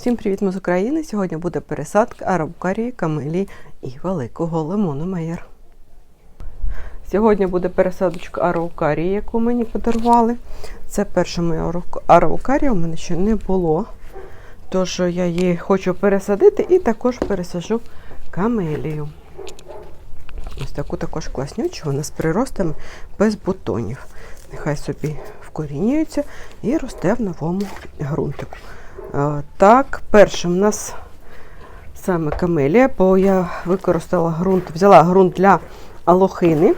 Всім привіт, ми з України. Сьогодні буде пересадка арабукарії, камелії і великого лимону Мейер. Сьогодні буде пересадочка араукарії, яку мені подарували. Це перша моя арау- араукарія, у мене ще не було. Тож я її хочу пересадити і також пересажу камелію. Ось таку також класнючу, вона з приростами без бутонів. Нехай собі вкорінюється і росте в новому ґрунтику. Е, Так, першим у нас саме камелія, бо я використала ґрунт, взяла ґрунт для алохини.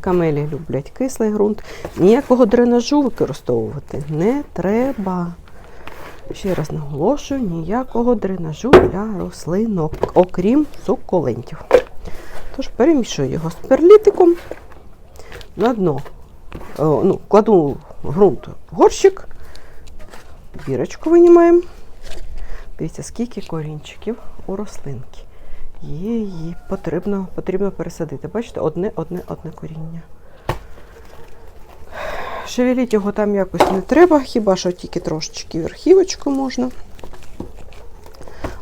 Камелії люблять кислий ґрунт. Ніякого дренажу використовувати не треба. Ще раз наголошую, ніякого дренажу для рослинок, окрім сукулентів. Тож перемішую його з перлітиком на дно. О, ну, кладу ґрунт в горщик, бірочку винімаємо. Дивіться, скільки корінчиків у рослинки. Її потрібно, потрібно пересадити. Бачите, одне, одне, одне коріння. Шевеліть його там якось не треба, хіба що тільки трошечки верхівочку можна.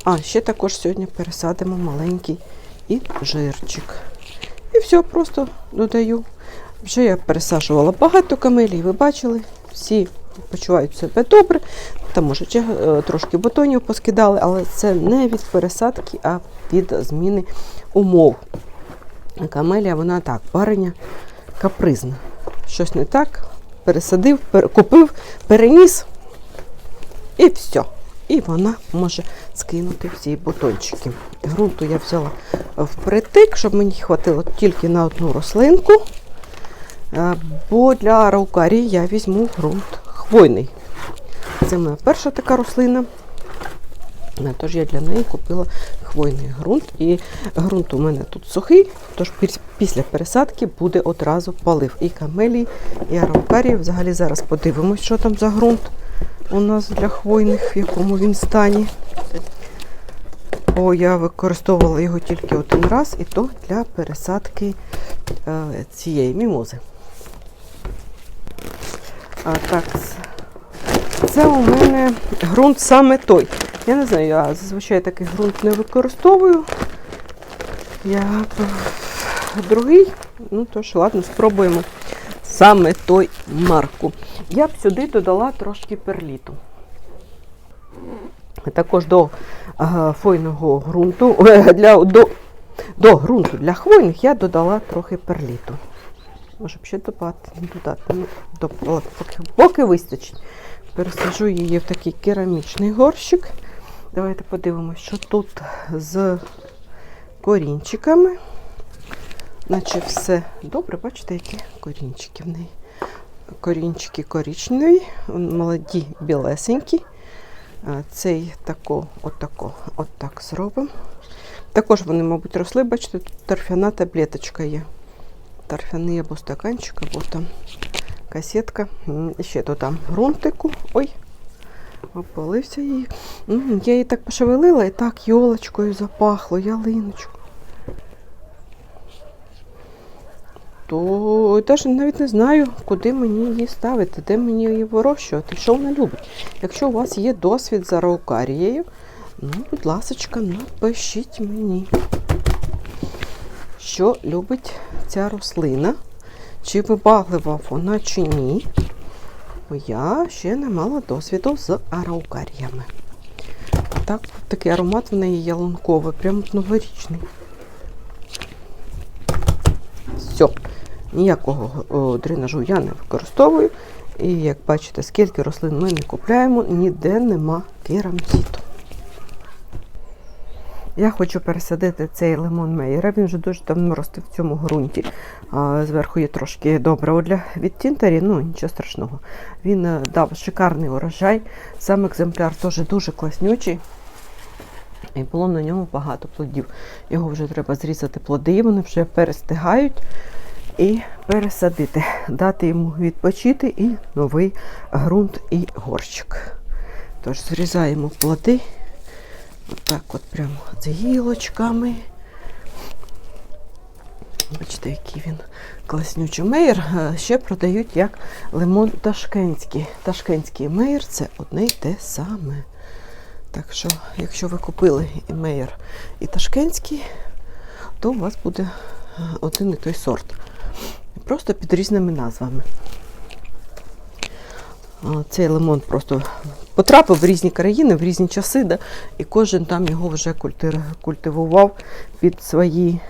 А, ще також сьогодні пересадимо маленький і жирчик. І все, просто додаю. Вже я пересаджувала багато камелій, ви бачили, всі почувають себе добре. Там може е, трошки бутонів поскидали, але це не від пересадки, а від зміни умов. Камелія, вона так, парення капризна. Щось не так, пересадив, пер- купив, переніс і все. І вона може скинути всі бутончики. Грунту я взяла впритик, щоб мені хватило тільки на одну рослинку. Е, Бо для раукарії я візьму ґрунт хвойний. Це моя перша така рослина. Тож я для неї купила хвойний ґрунт. І ґрунт у мене тут сухий, тож після пересадки буде одразу полив і камелії, і араукарії. Взагалі зараз подивимось, що там за ґрунт у нас для хвойних, в якому він стані. Бо я використовувала його тільки один раз, і то для пересадки е, цієї мімози. А, так, це у мене ґрунт саме той. Я не знаю, я зазвичай такий ґрунт не використовую. Я другий, ну тож, ладно, спробуємо саме той марку. Я б сюди додала трошки перліту. Також до е, фойного ґрунту, для, до, до ґрунту для хвойних я додала трохи перліту. Може б ще додати, додати. Ну, до, поки, поки вистачить. Пересаджу її в такий керамічний горщик. Давайте подивимося, що тут з корінчиками. Наче все добре, бачите, які корінчики в неї. Корінчики коричневі, молоді білесенькі. Цей тако, отако, отак зробимо. Також вони, мабуть, росли, бачите, тут торфяна таблеточка є. Торфяний або стаканчик, або там касетка. Ще то там грунтику. Ой, опалився її. Я її так пошевелила і так йолочкою запахло, ялиночку. То теж навіть не знаю, куди мені її ставити, де мені її вирощувати, що вона любить. Якщо у вас є досвід за раукарією, ну, будь ласка, напишіть мені, що любить ця рослина, чи вибаглива вона, чи ні. Бо я ще не мала досвіду з араукаріями. Так, такий аромат в неї ялунковий, прям новорічний. Все. Ніякого о, дренажу я не використовую. І як бачите, скільки рослин ми не купляємо, ніде нема керамзиту. Я хочу пересадити цей лимон Мейера. Він вже дуже давно росте в цьому ґрунті. Зверху є трошки добре для від тінтарі, ну нічого страшного. Він е, дав шикарний урожай. Сам екземпляр теж дуже класнючий. І було на ньому багато плодів. Його вже треба зрізати плоди, вони вже перестигають і пересадити, дати йому відпочити і новий ґрунт і горщик. Тож зрізаємо плоди, отак от прямо з гілочками. Бачите, який він класнючий мейер. Е, Ще продають як лимон ташкентський. Ташкентський мейер це одне й те саме. Так що, якщо ви купили і Мейер, і Ташкентський, то у вас буде е, один і той сорт. Просто під різними назвами. Цей лимон просто потрапив в різні країни, в різні часи, да, і кожен там його вже культивував під, свої,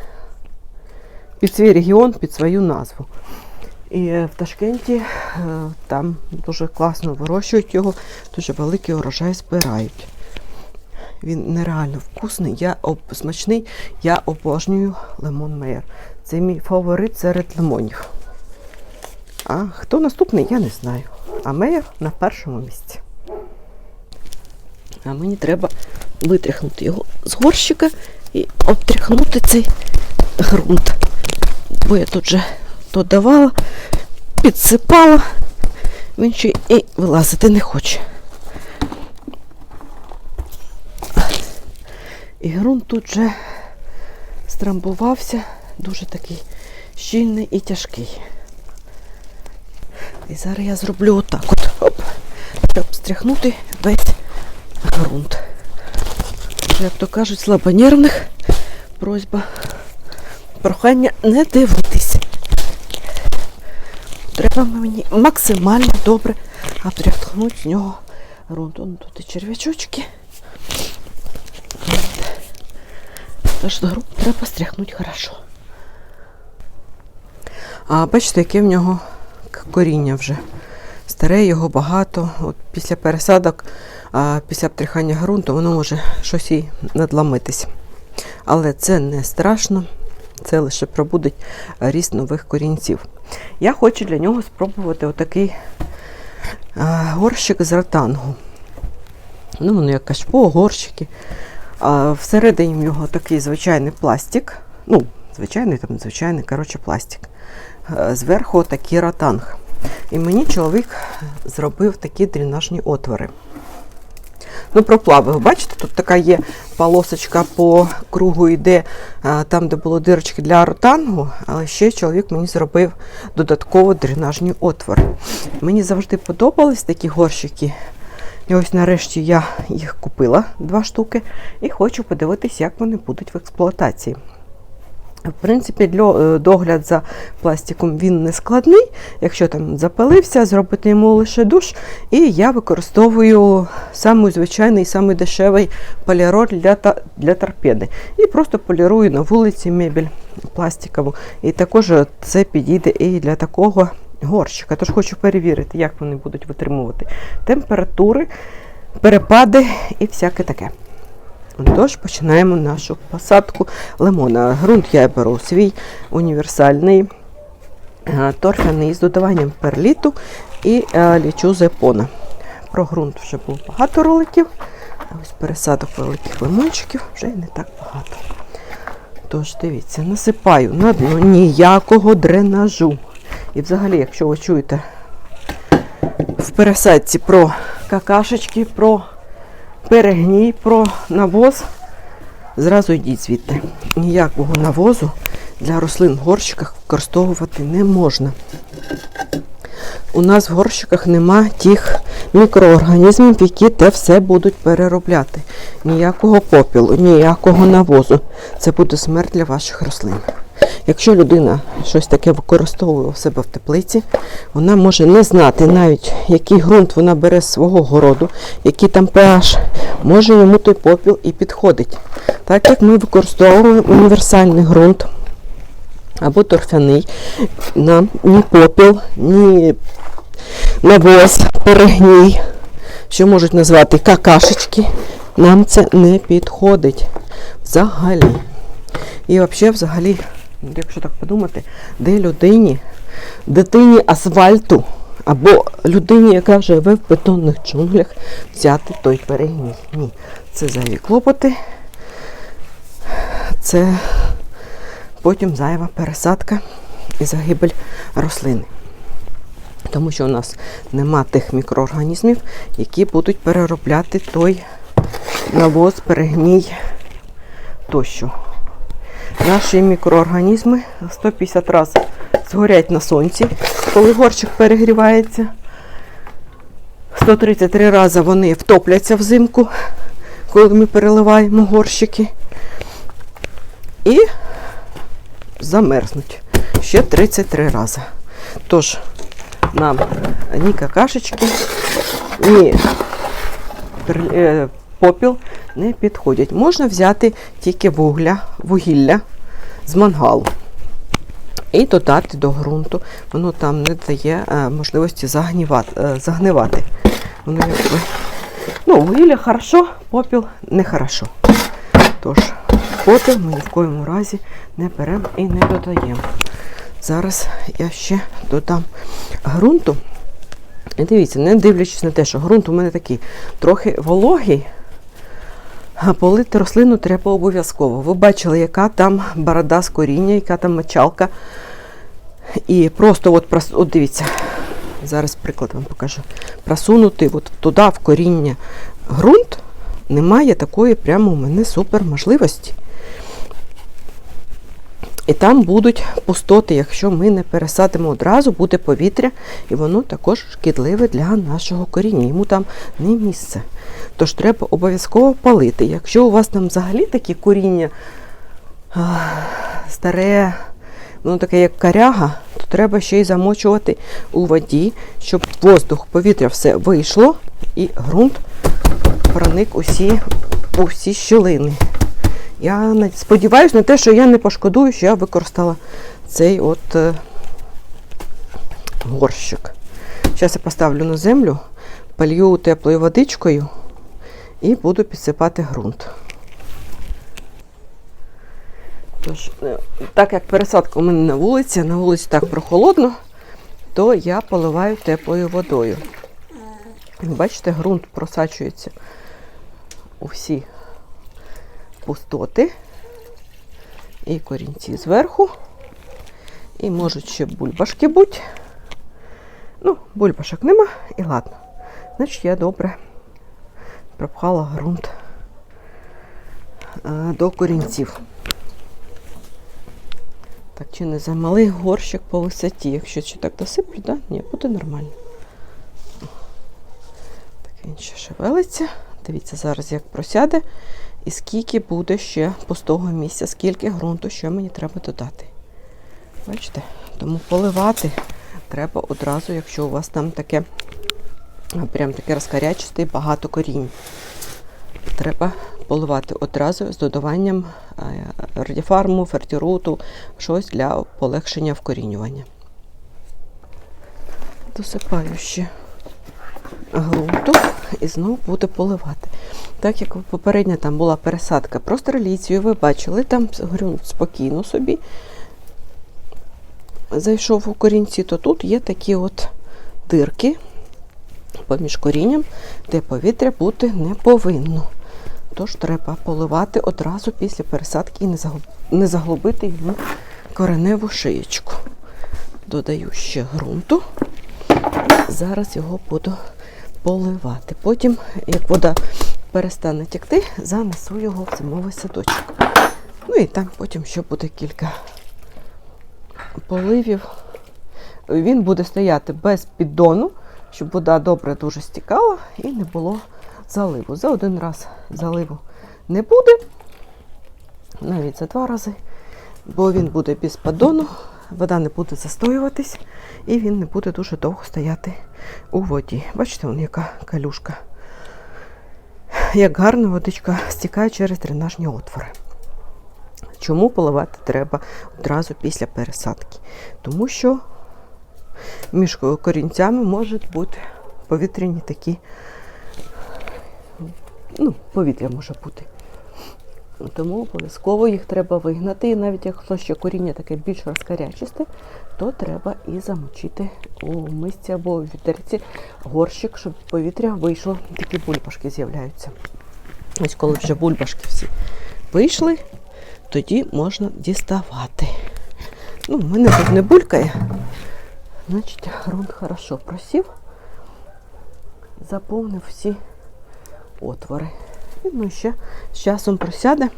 під свій регіон, під свою назву. І в Ташкенті е, там дуже класно вирощують його, дуже великий урожай збирають. Він нереально вкусний, я об, смачний, я обожнюю лимон Мейер. Це мій фаворит серед лимонів. А хто наступний, я не знаю. А Мейер на першому місці. А мені треба витряхнути його з горщика і обтряхнути цей ґрунт. Бо я тут же додавала, підсипала, він ще і вилазити не хоче. І ґрунт тут вже страмбувався, дуже такий щільний і тяжкий. І зараз я зроблю отак от. Оп, щоб стряхнути весь ґрунт. Як то кажуть, слабонервних просьба. Прохання не дивитись. Треба мені максимально добре обтряхнути з нього ґрунт. Вон тут і черв'ячочки. Тож гру треба стряхнути хорошо. А бачите, яке в нього к- коріння вже. Старе його багато. От після пересадок, а після обтряхання ґрунту, воно може щось і надламитись. Але це не страшно, це лише пробудить ріст нових корінців. Я хочу для нього спробувати отакий горщик з ротангу. Ну, воно як кашпо, горщики. А всередині в нього такий звичайний пластик. Ну, звичайний там, звичайний, коротше, пластик. Е, Зверху такий ротанг. І мені чоловік зробив такі дренажні отвори. Ну, проплавив. Бачите, тут така є полосочка по кругу йде там, де було дирочки для ротангу, але ще чоловік мені зробив додатково дренажні отвори. Мені завжди подобались такі горщики. І ось нарешті я їх купила два штуки і хочу подивитися, як вони будуть в експлуатації. В принципі, е, догляд за пластиком він не складний. Якщо там запалився, зробити йому лише душ. І я використовую самий звичайний, самий дешевий поліроль для, для торпеди. І просто полірую на вулиці мебель пластикову. І також це підійде і для такого горщика. Тож хочу перевірити, як вони будуть витримувати температури, перепади і всяке таке. Тож починаємо нашу посадку лимона. Грунт я беру свій універсальний е, торфяний з додаванням перліту і е, лічу зепона. Про ґрунт вже було багато роликів. А Ось пересадок великих лимончиків вже не так багато. Тож, дивіться, насипаю на дно ніякого дренажу. І взагалі, якщо ви чуєте в пересадці про какашечки, про перегній, про навоз, зразу йдіть звідти. Ніякого навозу для рослин в горщиках використовувати не можна. У нас в горщиках нема тих мікроорганізмів, які те все будуть переробляти. Ніякого попілу, ніякого навозу. Це буде смерть для ваших рослин. Якщо людина щось таке використовує у себе в теплиці, вона може не знати навіть, який ґрунт вона бере з свого городу, який там pH, може йому той попіл і підходить. Так як ми використовуємо універсальний ґрунт або торфяний, нам ні попіл, ні навоз, перегній, що можуть назвати какашечки, нам це не підходить взагалі. І взагалі, взагалі, якщо так подумати, де людині, дитині асфальту або людині, яка живе в бетонних джунглях, взяти той перегній. Ні, це зайві клопоти, це потім зайва пересадка і загибель рослини. Тому що у нас нема тих мікроорганізмів, які будуть переробляти той навоз, перегній тощо. Наші мікроорганізми 150 разів згорять на сонці, коли горщик перегрівається. 133 рази вони втопляться взимку, коли ми переливаємо горщики. І замерзнуть ще 33 рази. Тож нам ні какашечки, ні е, попіл не підходять. Можна взяти тільки вугля, вугілля з мангалу і додати до ґрунту. Воно там не дає е, можливості загнівати, е, загнивати. Воно якби, ну, вугілля хорошо, попіл не хорошо. Тож, попіл ми ні в коєму разі не беремо і не додаємо. Зараз я ще додам ґрунту. І дивіться, не дивлячись на те, що ґрунт у мене такий трохи вологий, полити рослину треба обов'язково. Ви бачили, яка там борода з коріння, яка там мочалка. І просто от, от дивіться, зараз приклад вам покажу. Просунути от туди в коріння ґрунт, немає такої прямо у мене супер можливості. І там будуть пустоти, якщо ми не пересадимо одразу, буде повітря, і воно також шкідливе для нашого коріння. Йому там не місце. Тож треба обов'язково палити. Якщо у вас там взагалі такі коріння старе, воно таке як коряга, то треба ще й замочувати у воді, щоб воздух, повітря все вийшло і ґрунт проник усі, у всі щілини. Я сподіваюся на те, що я не пошкодую, що я використала цей от е, горщик. Зараз я поставлю на землю, полью теплою водичкою і буду підсипати ґрунт. Тож, е, так як пересадка у мене на вулиці, на вулиці так прохолодно, то я поливаю теплою водою. Бачите, ґрунт просачується у всі пустоти і корінці зверху. І можуть ще бульбашки бути. Ну, бульбашок нема і ладно. Значить, я добре пропхала ґрунт е, до корінців. Так, чи не замалий горщик по висоті? Якщо ще так досиплю, да? Ні, буде нормально. Так, він ще шевелиться. Дивіться зараз, як просяде. І скільки буде ще пустого місця, скільки ґрунту, що мені треба додати. Бачите? Тому поливати треба одразу, якщо у вас там таке а, прям таке розкарячисте багато корінь. Треба поливати одразу з додаванням е, радіфарму, фертіруту, щось для полегшення вкорінювання. Досипаю ще ґрунту і знову буду поливати. Так як попередня там була пересадка простреліцію, ви бачили, там ґрунт спокійно собі зайшов у корінці, то тут є такі от дирки поміж корінням, де повітря бути не повинно. Тож треба поливати одразу після пересадки і не заглубити йому кореневу шиєчку. Додаю ще ґрунту. Зараз його буду поливати. Потім, як вода перестане текти, занесу його в зимовий садочок. Ну і там потім ще буде кілька поливів. Він буде стояти без піддону, щоб вода добре дуже стікала і не було заливу. За один раз заливу не буде, навіть за два рази, бо він буде без поддону, вода не буде застоюватись і він не буде дуже довго стояти у воді. Бачите, вон яка калюшка. Як гарно водичка стікає через дренажні отвори. Чому поливати треба одразу після пересадки? Тому що між корінцями можуть бути повітряні такі, ну, повітря може бути. Тому обов'язково їх треба вигнати. І навіть якщо ще коріння таке більш розкарячисте, то треба і замочити у мисці або у вітерці горщик, щоб повітря вийшло. Такі бульбашки з'являються. Ось коли вже бульбашки всі вийшли, тоді можна діставати. Ну, в мене тут не булькає. Значить, ґрунт хорошо просів, заповнив всі отвори. Ну, ще з часом просяде,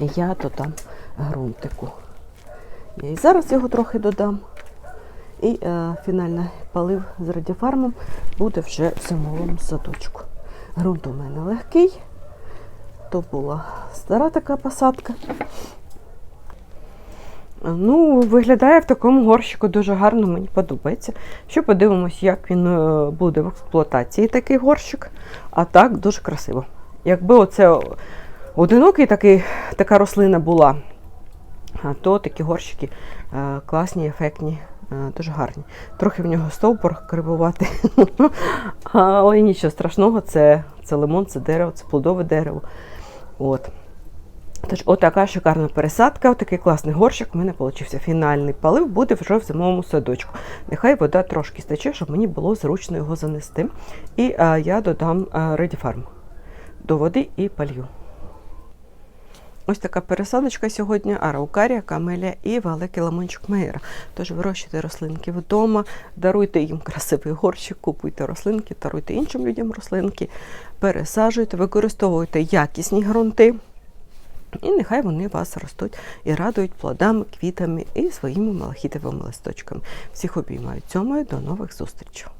я додам ґрунтику. Я і зараз його трохи додам. І е, фінальний полив з радіфармом буде вже в зимовому садочку. Грунт у мене легкий, То була стара така посадка. Ну, виглядає в такому горщику дуже гарно, мені подобається. Що подивимось, як він е, буде в експлуатації, такий горщик. А так дуже красиво. Якби оце одинокий такий, така рослина була, то такі горщики е, класні, ефектні, е, дуже гарні. Трохи в нього стовбур кривувати. Але нічого страшного, це, це лимон, це дерево, це плодове дерево. От. Тож, отака шикарна пересадка, отакий класний горщик. У мене вийшов фінальний палив, буде вже в зимовому садочку. Нехай вода трошки стече, щоб мені було зручно його занести. І а, я додам Ready Farm до води і полью. Ось така пересадочка сьогодні: араукарія, камелія і великий лимончик Мейера. Тож вирощуйте рослинки вдома, даруйте їм красивий горщик, купуйте рослинки, даруйте іншим людям рослинки, пересаджуйте, використовуйте якісні ґрунти. І нехай вони вас ростуть і радують плодами, квітами і своїми малахітовими листочками. Всіх обіймаю цьому. і До нових зустрічей!